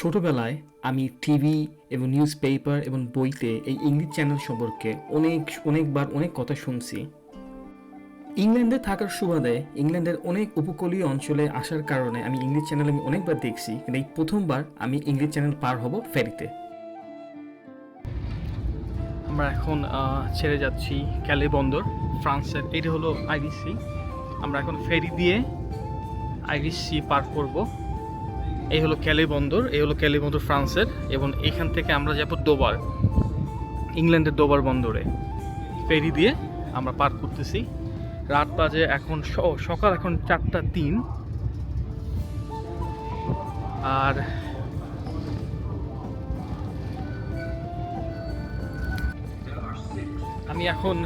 ছোটবেলায় আমি টিভি এবং নিউজ পেপার এবং বইতে এই ইংলিশ চ্যানেল সম্পর্কে অনেক, অনেকবার অনেক কথা শুনছি। ইংল্যান্ডে থাকার সুবাদে ইংল্যান্ডের অনেক উপকূলীয় অঞ্চলে আসার কারণে আমি ইংলিশ চ্যানেল আমি অনেকবার দেখছি, কিন্তু এই প্রথমবার আমি ইংলিশ চ্যানেল পার হব ফেরিতে। আমরা এখন ছেড়ে যাচ্ছি ক্যালে বন্দর, ফ্রান্সের, এটা হলো আইরিশ সি। আমরা এখন ফেরি দিয়ে আইরিশ সি পার করব। এই হলো ক্যালি বন্দর, এই হলো ক্যালি বন্দর ফ্রান্সের এবং এখান থেকে আমরা যাব দোবার, ইংল্যান্ডের দোবার বন্দরে। ফেরি দিয়ে আমরা পার করতেছি। রাত বাজে এখন সকাল এখন চারটা তিন। আর আমি এখন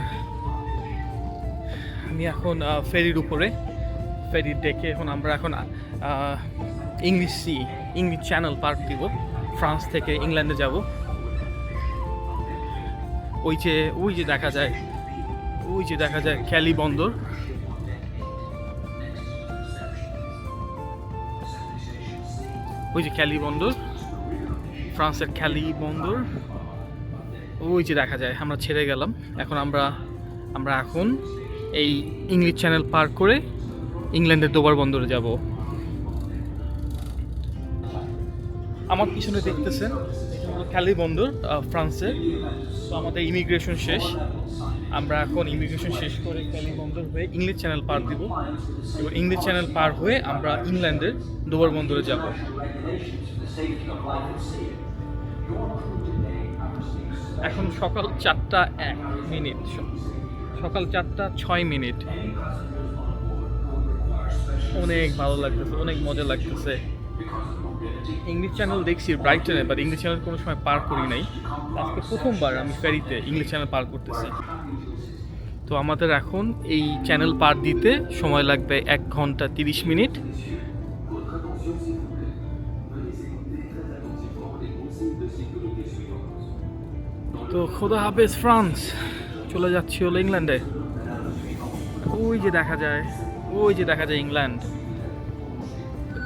আমি এখন ফেরির উপরে, ফেরির ডেকে এখন আমরা এখন ইংলিশ সি, ইংলিশ চ্যানেল পার্ক দিব। ফ্রান্স থেকে ইংল্যান্ডে যাব। ওই যে ওই যে দেখা যায়, ওই যে দেখা যায় ক্যালি বন্দর। ওই যে ক্যালি বন্দর, ফ্রান্সের ক্যালি বন্দর। ওই যে দেখা যায়, আমরা ছেড়ে গেলাম। এখন আমরা আমরা এখন এই ইংলিশ চ্যানেল পার করে ইংল্যান্ডের দোবার বন্দরে যাব। আমার পিছনে দেখতেছেন এটা বন্দর ফ্রান্সের তো আমাদের ইমিগ্রেশন শেষ। আমরা এখন ইমিগ্রেশন শেষ করে ক্যালি বন্দর হয়ে ইংলিশ চ্যানেল পার দিব। এবং ইংলিশ চ্যানেল পার হয়ে আমরা ইংল্যান্ডের দোবার বন্দরে যাব। এখন সকাল চারটা এক মিনিট। সকাল চারটা ছয় মিনিট। অনেক ভালো লাগতেছে, অনেক মজা লাগতেছে। ইংলিশ চ্যানেল দেখছি ব্রাইটনে বাট ইংলিশ চ্যানেল কোনো সময় পার করি নাই। আজকে প্রথমবার আমি ফেরিতে ইংলিশ চ্যানেল পার করতেছি। তো আমাদের এখন এই চ্যানেল পার দিতে সময় লাগবে এক ঘণ্টা তিরিশ মিনিট। তো খোদা হাফেজ, ফ্রান্স, চলে যাচ্ছি হলো ইংল্যান্ডে। ওই যে দেখা যায়, ওই যে দেখা যায় ইংল্যান্ড।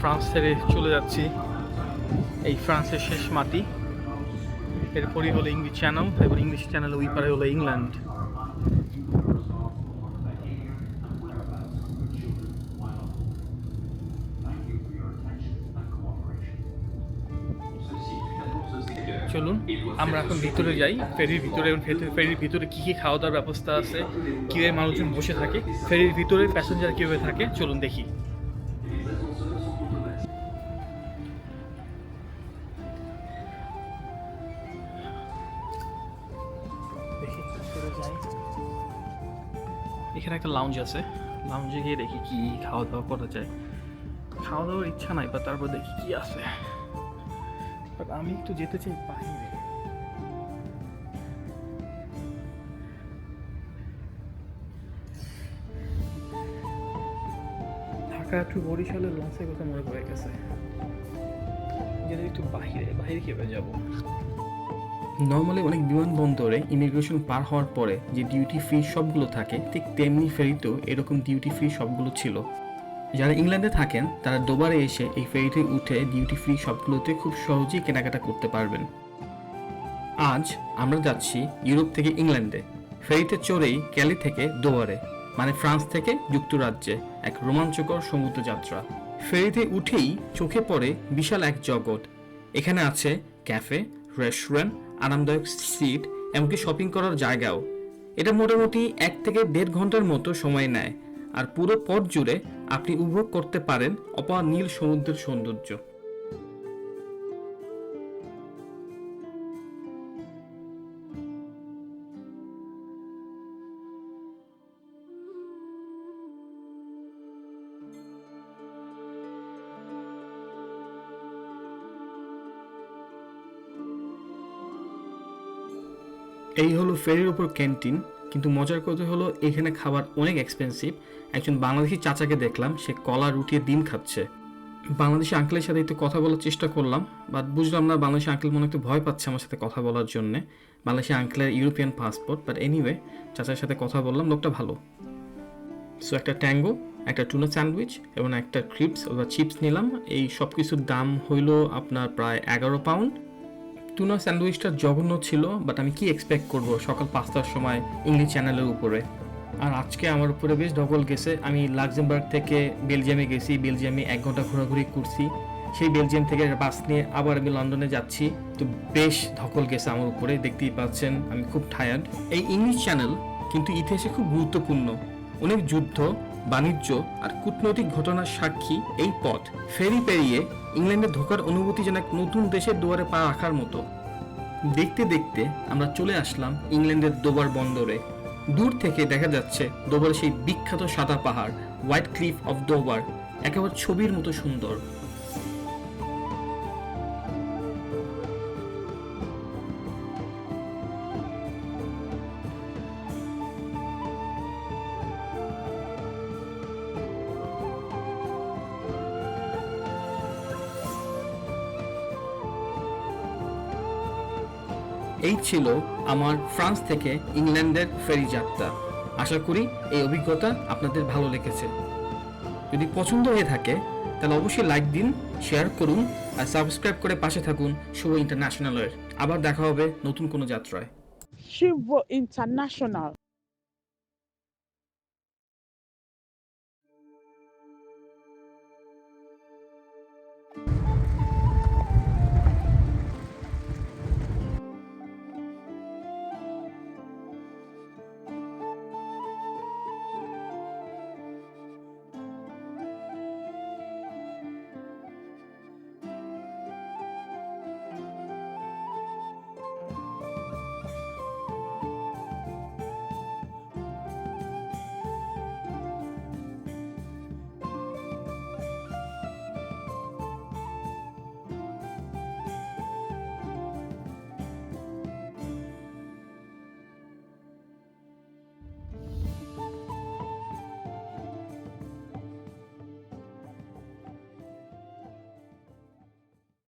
ফ্রান্স ছেড়ে চলে যাচ্ছি। এই ফ্রান্সের শেষ মাটি। এরপরই হলো ইংলিশ চ্যানেল এবং ইংলিশ চ্যানেল ওই পারে হলো ইংল্যান্ড চলুন, আমরা এখন ভিতরে যাই। ফেরির ভিতরে এবং ফেরির ভিতরে কী কী খাওয়া দাওয়ার ব্যবস্থা আছে, কীভাবে মানুষজন বসে থাকে, ফেরির ভিতরে প্যাসেঞ্জার কীভাবে থাকে, চলুন দেখি দেখি। এখানে একটা লাউঞ্জ আছে। লাউঞ্জে গিয়ে দেখি কি খাওয়া দাওয়া করা যায়। খাওয়া দাওয়ার ইচ্ছা নাই বা তারপর দেখি কি আছে। বাট আমি একটু যেতে চাই বাইরে। ঢাকা টু বরিশালের লঞ্চের কথা মনে পড়ে গেছে। যদি একটু বাইরে বাইরে কীভাবে যাব? নর্মালি অনেক বিমানবন্দরে ইমিগ্রেশন পার হওয়ার পরে যে ডিউটি ফ্রি সবগুলো থাকে, ঠিক তেমনি ফেরিতেও এরকম ডিউটি ফ্রি সবগুলো ছিল। যারা ইংল্যান্ডে থাকেন, তারা দোবারে এসে এই ফেরিতে উঠে ডিউটি ফ্রি সবগুলোতে খুব সহজেই কেনাকাটা করতে পারবেন। আজ আমরা যাচ্ছি ইউরোপ থেকে ইংল্যান্ডে। ফেরিতে চড়েই ক্যালি থেকে দোবারে মানে ফ্রান্স থেকে যুক্তরাজ্যে, এক রোমাঞ্চকর সমুদ্র যাত্রা। ফেরিতে উঠেই চোখে পড়ে বিশাল এক জগৎ। এখানে আছে ক্যাফে, রেস্টুরেন্ট আরামদায়ক সিট এমনকি শপিং করার জায়গাও। এটা মোটামুটি এক থেকে দেড় ঘণ্টার মতো সময় নেয়। আর পুরো পথ জুড়ে আপনি উপভোগ করতে পারেন অপার নীল সমুদ্রের সৌন্দর্য। এই হলো ফেরির উপর ক্যান্টিন, কিন্তু মজার কথা হলো এখানে খাবার অনেক এক্সপেন্সিভ একজন বাংলাদেশি চাচাকে দেখলাম, সে কলা রুটিয়ে ডিম খাচ্ছে। বাংলাদেশি আঙ্কেলের সাথে একটু কথা বলার চেষ্টা করলাম বাট বুঝলাম না বাংলাদেশি আঙ্কেল মনে একটু ভয় পাচ্ছে আমার সাথে কথা বলার জন্য। বাংলাদেশি আঙ্কেলের ইউরোপিয়ান পাসপোর্ট বাট এনিওয়ে চাচার সাথে কথা বললাম, লোকটা ভালো। সো একটা ট্যাঙ্গো একটা টুনা স্যান্ডউইচ এবং একটা ক্রিপস অথবা চিপস নিলাম। এই সব কিছুর দাম হইল আপনার প্রায় এগারো পাউন্ড টুনা স্যান্ডউইচটা জঘন্য ছিল বাট আমি কি এক্সপেক্ট করব সকাল পাঁচটার সময় ইংলিশ চ্যানেলের উপরে? আর আজকে আমার উপরে বেশ ডবল গেছে। আমি লাক্সেমবার্গ থেকে বেলজিয়ামে গেছি, বেলজিয়ামে এক ঘণ্টা ঘোরাঘুরি করছি। সেই বেলজিয়াম থেকে বাস নিয়ে আবার আমি লন্ডনে যাচ্ছি। তো বেশ ধকল গেছে আমার উপরে, দেখতেই পাচ্ছেন, আমি খুব টায়ার্ড এই ইংলিশ চ্যানেল কিন্তু ইতিহাসে খুব গুরুত্বপূর্ণ। অনেক যুদ্ধ বাণিজ্য আর কূটনৈতিক ঘটনার সাক্ষী এই পথ। ফেরি পেরিয়ে ইংল্যান্ডে ঢোকার অনুভূতি যেন এক নতুন দেশের দুয়ারে পা রাখার মতো। দেখতে দেখতে আমরা চলে আসলাম ইংল্যান্ডের দোবার বন্দরে। দূর থেকে দেখা যাচ্ছে দোবার সেই বিখ্যাত সাদা পাহাড় হোয়াইট ক্লিফ অফ দোবার একেবারে ছবির মতো সুন্দর। এই ছিল আমার ফ্রান্স থেকে ইংল্যান্ডের ফেরি যাত্রা। আশা করি এই অভিজ্ঞতা আপনাদের ভালো লেগেছে। যদি পছন্দ হয়ে থাকে, তাহলে অবশ্যই লাইক দিন শেয়ার করুন, আর সাবস্ক্রাইব করে পাশে থাকুন শুভ ইন্টারন্যাশনালের আবার দেখা হবে নতুন কোনো যাত্রায়। শুভ International.